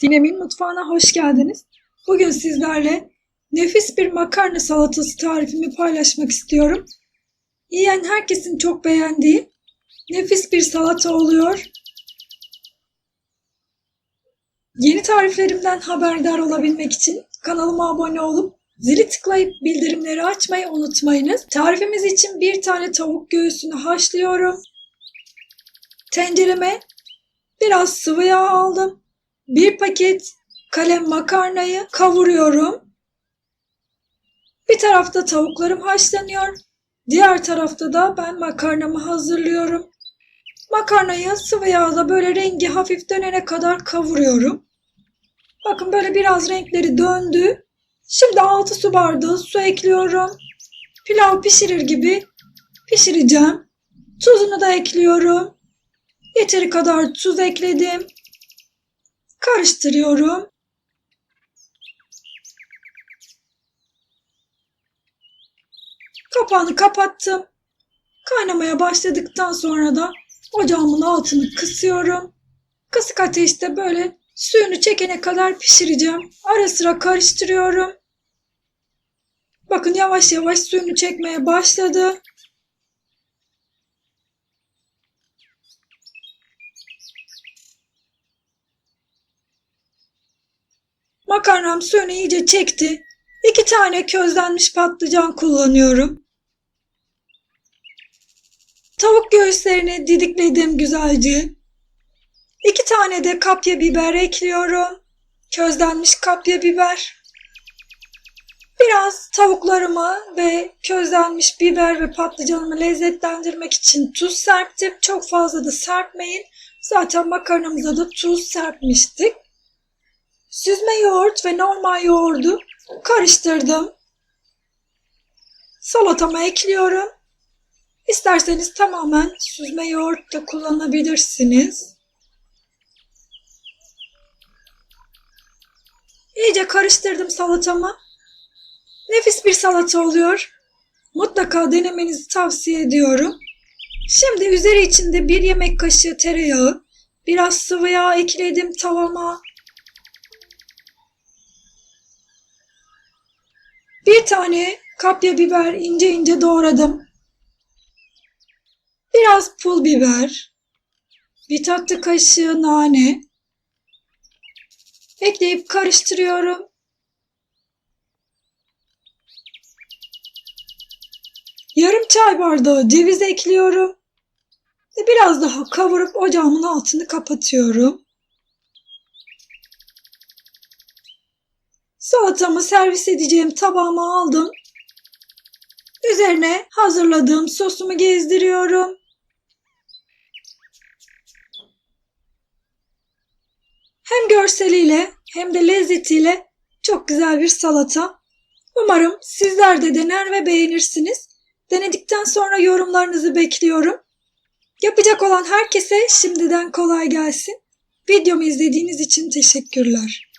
Sinem'in mutfağına hoş geldiniz. Bugün sizlerle nefis bir makarna salatası tarifimi paylaşmak istiyorum. Yiyen herkesin çok beğendiği nefis bir salata oluyor. Yeni tariflerimden haberdar olabilmek için kanalıma abone olup zili tıklayıp bildirimleri açmayı unutmayınız. Tarifimiz için bir tane tavuk göğsünü haşlıyorum. Tencereme biraz sıvı yağ aldım. Bir paket kalem makarnayı kavuruyorum. Bir tarafta tavuklarım haşlanıyor. Diğer tarafta da ben makarnamı hazırlıyorum. Makarnayı sıvı yağda böyle rengi hafif dönene kadar kavuruyorum. Bakın böyle biraz renkleri döndü. Şimdi 6 su bardağı su ekliyorum. Pilav pişirir gibi pişireceğim. Tuzunu da ekliyorum. Yeteri kadar tuz ekledim. Karıştırıyorum. Kapağını kapattım. Kaynamaya başladıktan sonra da ocağımın altını kısıyorum. Kısık ateşte böyle suyunu çekene kadar pişireceğim. Ara sıra karıştırıyorum. Bakın yavaş yavaş suyunu çekmeye başladı. Makarnam suyunu iyice çekti. İki tane közlenmiş patlıcan kullanıyorum. Tavuk göğüslerini didikledim güzelce. İki tane de kapya biber ekliyorum. Közlenmiş kapya biber. Biraz tavuklarımı ve közlenmiş biber ve patlıcanımı lezzetlendirmek için tuz serptim. Çok fazla da serpmeyin. Zaten makarnamıza da tuz serpmiştik. Süzme yoğurt ve normal yoğurdu karıştırdım. Salatama ekliyorum. İsterseniz tamamen süzme yoğurt da kullanabilirsiniz. İyice karıştırdım salatamı. Nefis bir salata oluyor. Mutlaka denemenizi tavsiye ediyorum. Şimdi üzeri içinde bir yemek kaşığı tereyağı, biraz sıvı yağ ekledim tavama. Bir tane kapya biber ince ince doğradım. Biraz pul biber. Bir tatlı kaşığı nane. Ekleyip karıştırıyorum. Yarım çay bardağı ceviz ekliyorum. Ve biraz daha kavurup ocağımın altını kapatıyorum. Salatamı servis edeceğim tabağıma aldım. Üzerine hazırladığım sosumu gezdiriyorum. Hem görseliyle hem de lezzetiyle çok güzel bir salata. Umarım sizler de dener ve beğenirsiniz. Denedikten sonra yorumlarınızı bekliyorum. Yapacak olan herkese şimdiden kolay gelsin. Videomu izlediğiniz için teşekkürler.